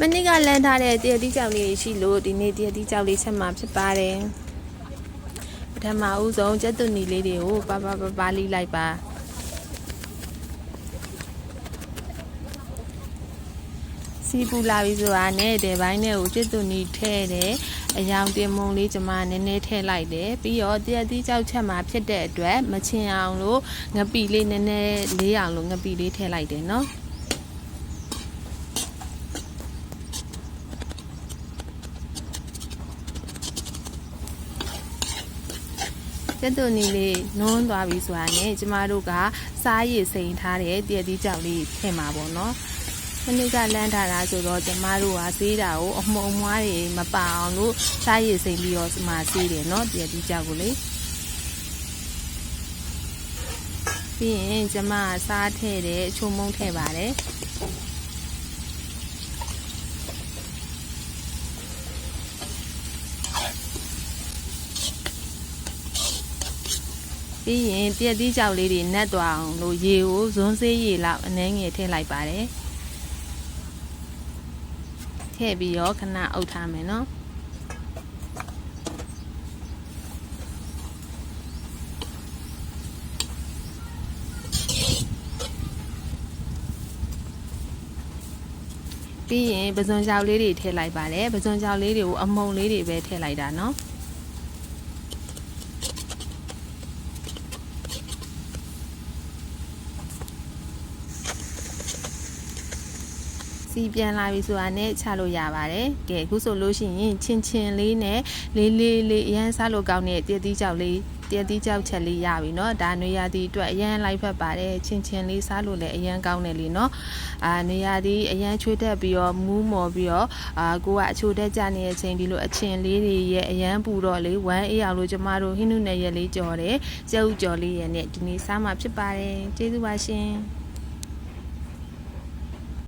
မနေ့ကလမ်းထားတဲ့တရတိကြောက်လေးရှိလို့ဒီနေ့တရတိကြောက်လေးချက်မှာဖြစ်ပါတယ်ပထမဦးဆုံးကျက်သွနီလေးတွေကိုပါပါပါပါလိလိုက်ပါစီပူလာပြီဆိုတာနဲ့တဲ့ဘိုင်းနဲ့ကိုကျက်သွနီထဲ့တယ်အယောင်တင်မုံလေးကျမနည်းနည်းထည့်လိုက်တယ်ပြီးတော့တရတိကြောက်ချက်မှာဖြစ်တဲ့အတွက်မချင်အောင်လို့ငပီလေးနည်းနည်းလေးအောင်လို့ငပီလေးထည့်လိုက်တယ်နော် ကျက်သွနီလေးနွန်းသွားပြီဆိုတာနဲ့ကျမတို့ကစားရည်စိန်ထားတဲ့တည့်သီးကြောက်လေးထည့်မှာပေါ့နော်မနေ့ကလမ်းထားတာဆိုတော့ကျမတို့ကစေးတာကိုအမှုံမွားတွေမပအောင်လို့စားရည်စိန်ပြီးတော့ဒီမှာစေးတယ်နော်တည့်သီးကြောက်ကိုလေပြီးရင်ကျမကစားထည့်တယ်အချုံမုံထည့်ပါတယ် ပြီးရင်တည့်သီးကြောက်လေးတွေနက်သွားအောင်လို့ရေကိုဇွန်းစေးရေလောက်အနှဲငယ်ထည့်လိုက်ပါတယ်ထည့်ပြီးတော့ခဏအုပ်ထားမယ်နော် ပြီးရင်ပဇွန်ကြောက်လေးတွေထည့်လိုက်ပါတယ်ပဇွန်ကြောက်လေးတွေကိုအမုံလေးတွေပဲထည့်လိုက်တာเนาะ စီပြန်လာပြီဆိုတာနဲ့ချလို့ရပါတယ်။ကဲအခုဆိုလို့ရှိရင်ချင်းချင်းလေးနဲ့လေးလေးလေးအရန်စားလို့ကောင်းတဲ့တည့်သီးကြောက်လေးတည့်သီးကြောက်ချက်လေးရပြီเนาะဒါနွေရာသီအတွက်အရန်လိုက်ဖက်ပါတယ်ချင်းချင်းလေးစားလို့လည်းအရန်ကောင်းတယ်လीเนาะအာနွေရာသီအရန်ချွေးတက်ပြီးတော့မူးမော်ပြီးတော့အာကိုကအချိုတက်ကြနေတဲ့အချိန်ဒီလိုအချင်းလေးတွေရဲ့အရန်ပူတော့လေဝမ်းအေးအောင်လို့ကျမတို့ဟင်းနုနယ်ရက်လေးကြော်တယ်ကျဲဥကြော်လေးရဲ့နဲ့ဒီနေ့စားမှာဖြစ်ပါတယ်ကျေးဇူးပါရှင်